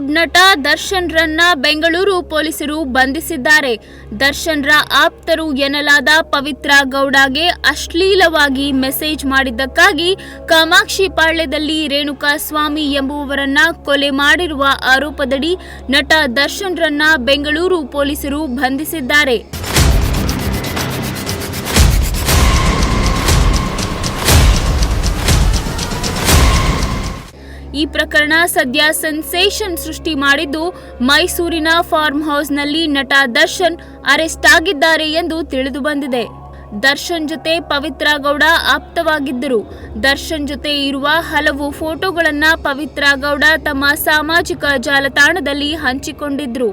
ನಟ ದರ್ಶನ್ ರನ್ನ ಬೆಂಗಳೂರು ಪೊಲೀಸರು ಬಂಧಿಸಿದ್ದಾರೆ. ದರ್ಶನ್ ರ ಆಪ್ತರು ಎನ್ನಲಾದ ಪವಿತ್ರ ಗೌಡಗೆ ಅಶ್ಲೀಲವಾಗಿ ಮೆಸೇಜ್ ಮಾಡಿದ್ದಕ್ಕಾಗಿ ಕಾಮಾಕ್ಷಿ ಪಾಳ್ಯದಲ್ಲಿ ರೇಣುಕಾ ಸ್ವಾಮಿ ಎಂಬುವವರನ್ನ ಕೊಲೆ ಮಾಡಿರುವ ಆರೋಪದಡಿ ನಟ ದರ್ಶನ್ ರನ್ನ ಬೆಂಗಳೂರು ಪೊಲೀಸರು ಬಂಧಿಸಿದ್ದಾರೆ. ಈ ಪ್ರಕರಣ ಸದ್ಯ ಸೆನ್ಸೇಷನ್ ಸೃಷ್ಟಿ ಮಾಡಿದ್ದು ಮೈಸೂರಿನ ಫಾರ್ಮ್ ಹೌಸ್ನಲ್ಲಿ ನಟ ದರ್ಶನ್ ಅರೆಸ್ಟ್ ಆಗಿದ್ದಾರೆ ಎಂದು ತಿಳಿದು ಬಂದಿದೆ. ದರ್ಶನ್ ಜೊತೆ ಪವಿತ್ರ ಗೌಡ ಆಪ್ತವಾಗಿದ್ದರು. ದರ್ಶನ್ ಜೊತೆ ಇರುವ ಹಲವು ಫೋಟೋಗಳನ್ನು ಪವಿತ್ರ ಗೌಡ ತಮ್ಮ ಸಾಮಾಜಿಕ ಜಾಲತಾಣದಲ್ಲಿ ಹಂಚಿಕೊಂಡಿದ್ರು.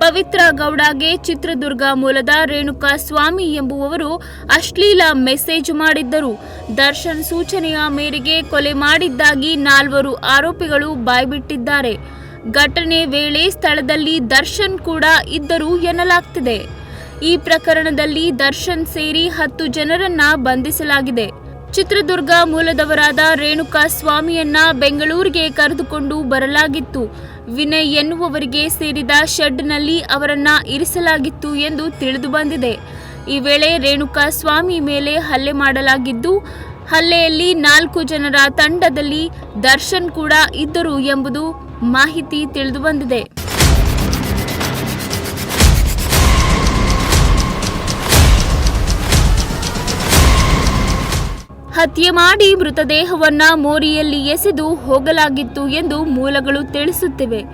ಪವಿತ್ರ ಗೌಡಗೆ ಚಿತ್ರದುರ್ಗ ಮೂಲದ ರೇಣುಕಾ ಸ್ವಾಮಿ ಎಂಬುವವರು ಅಶ್ಲೀಲ ಮೆಸೇಜ್ ಮಾಡಿದ್ದರು. ದರ್ಶನ್ ಸೂಚನೆಯ ಮೇರೆಗೆ ಕೊಲೆ ಮಾಡಿದ್ದಾಗಿ ನಾಲ್ವರು ಆರೋಪಿಗಳು ಬಾಯ್ಬಿಟ್ಟಿದ್ದಾರೆ. ಘಟನೆ ವೇಳೆ ಸ್ಥಳದಲ್ಲಿ ದರ್ಶನ್ ಕೂಡ ಇದ್ದರು ಎನ್ನಲಾಗ್ತಿದೆ. ಈ ಪ್ರಕರಣದಲ್ಲಿ ದರ್ಶನ್ ಸೇರಿ ಹತ್ತು ಜನರನ್ನ ಬಂಧಿಸಲಾಗಿದೆ. ಚಿತ್ರದುರ್ಗ ಮೂಲದವರಾದ ರೇಣುಕಾ ಸ್ವಾಮಿಯನ್ನ ಬೆಂಗಳೂರಿಗೆ ಕರೆದುಕೊಂಡು ಬರಲಾಗಿತ್ತು. ವಿನಯ್ ಎನ್ನುವವರಿಗೆ ಸೇರಿದ ಶೆಡ್ನಲ್ಲಿ ಅವರನ್ನ ಇರಿಸಲಾಗಿತ್ತು ಎಂದು ತಿಳಿದು ಬಂದಿದೆ. ಈ ವೇಳೆ ರೇಣುಕಾ ಸ್ವಾಮಿ ಮೇಲೆ ಹಲ್ಲೆ ಮಾಡಲಾಗಿದ್ದು, ಹಲ್ಲೆಯಲ್ಲಿ ನಾಲ್ಕು ಜನರ ತಂಡದಲ್ಲಿ ದರ್ಶನ್ ಕೂಡ ಇದ್ದರು ಎಂಬುದು ಮಾಹಿತಿ ತಿಳಿದು ಹತ್ಯೆ ಮಾಡಿ ಮೃತದೇಹವನ್ನ ಮೋರಿಯಲ್ಲಿ ಎಸೆದು ಹೋಗಲಾಗಿತ್ತು ಎಂದು ಮೂಲಗಳು ತಿಳಿಸುತ್ತಿವೆ.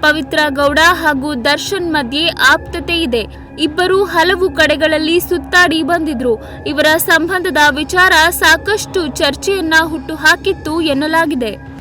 ಪವಿತ್ರ ಗೌಡ ಹಾಗೂ ದರ್ಶನ್ ಮಧ್ಯೆ ಆಪ್ತತೆ ಇದೆ. ಇಬ್ಬರು ಹಲವು ಕಡೆಗಳಲ್ಲಿ ಸುತ್ತಾಡಿ ಬಂದಿದ್ರು. ಇವರ ಸಂಬಂಧದ ವಿಚಾರ ಸಾಕಷ್ಟು ಚರ್ಚೆಯನ್ನ ಹುಟ್ಟುಹಾಕಿತ್ತು ಎನ್ನಲಾಗಿದೆ.